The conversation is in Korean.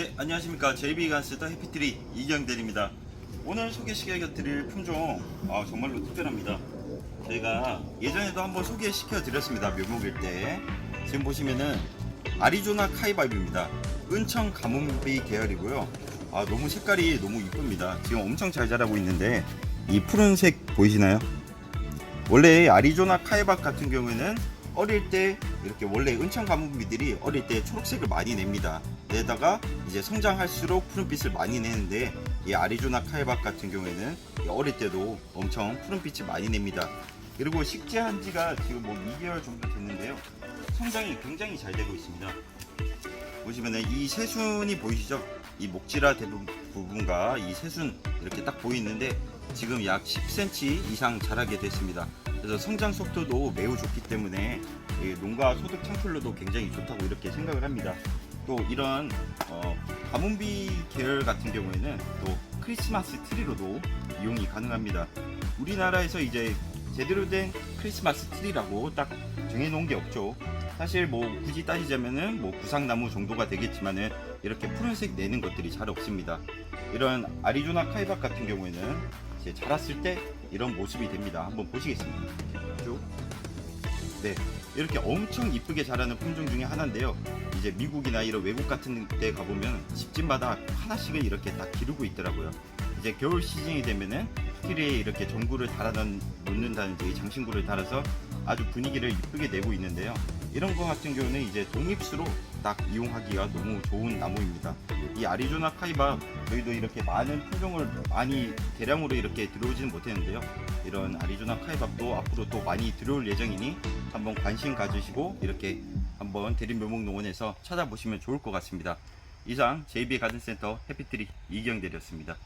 네, 안녕하십니까. JB 간스터 해피트리 이경대입니다. 오늘 소개시켜 드릴 품종, 아, 정말로 특별합니다. 저희가 예전에도 한번 소개시켜 드렸습니다. 묘목일 때. 지금 보시면은 아리조나 카이바입입니다. 은청 가뭄비 계열이고요. 아, 너무 색깔이 너무 이쁩니다. 지금 엄청 잘 자라고 있는데 이 푸른색 보이시나요? 원래 아리조나 카이박 같은 경우에는 어릴 때 이렇게 원래 은청 가뭄비들이 어릴 때 초록색을 많이 냅니다. 내다가 이제 성장할수록 푸른빛을 많이 내는데 이 아리조나 카이박 같은 경우에는 어릴 때도 엄청 푸른빛을 많이 냅니다. 그리고 식재한 지가 지금 뭐 2개월 정도 됐는데요. 성장이 굉장히 잘 되고 있습니다. 보시면은 이 새순이 보이시죠? 이 목지라 대부분 부분과 이 새순 이렇게 딱 보이는데 지금 약 10cm 이상 자라게 됐습니다. 그래서 성장 속도도 매우 좋기 때문에 이 농가 소득 창출로도 굉장히 좋다고 이렇게 생각을 합니다. 또 이런 어, 가뭄비 계열 같은 경우에는 또 크리스마스 트리로도 이용이 가능합니다. 우리나라에서 이제 제대로 된 크리스마스 트리라고 딱 정해놓은 게 없죠. 사실 뭐 굳이 따지자면은 뭐 구상나무 정도가 되겠지만은 이렇게 푸른색 내는 것들이 잘 없습니다. 이런 아리조나 카이박 같은 경우에는 이제 자랐을 때 이런 모습이 됩니다. 한번 보시겠습니다. 쭉. 네, 이렇게 엄청 이쁘게 자라는 품종 중에 하나인데요. 이제 미국이나 이런 외국 같은 데 가보면 집집마다 하나씩은 이렇게 다 기르고 있더라고요. 이제 겨울 시즌이 되면은 스틸에 이렇게 전구를 달아 놓는다든지 장신구를 달아서 아주 분위기를 이쁘게 내고 있는데요. 이런 거 같은 경우는 이제 독립수로 딱 이용하기가 너무 좋은 나무입니다. 이 아리조나 카이바 저희도 이렇게 많은 품종을 많이 대량으로 이렇게 들어오지는 못했는데요. 이런 아리조나 카이밥도 앞으로 또 많이 들어올 예정이니 한번 관심 가지시고 이렇게 한번 대림묘목농원에서 찾아보시면 좋을 것 같습니다. 이상 JB 가든센터 해피트리 이경대였습니다.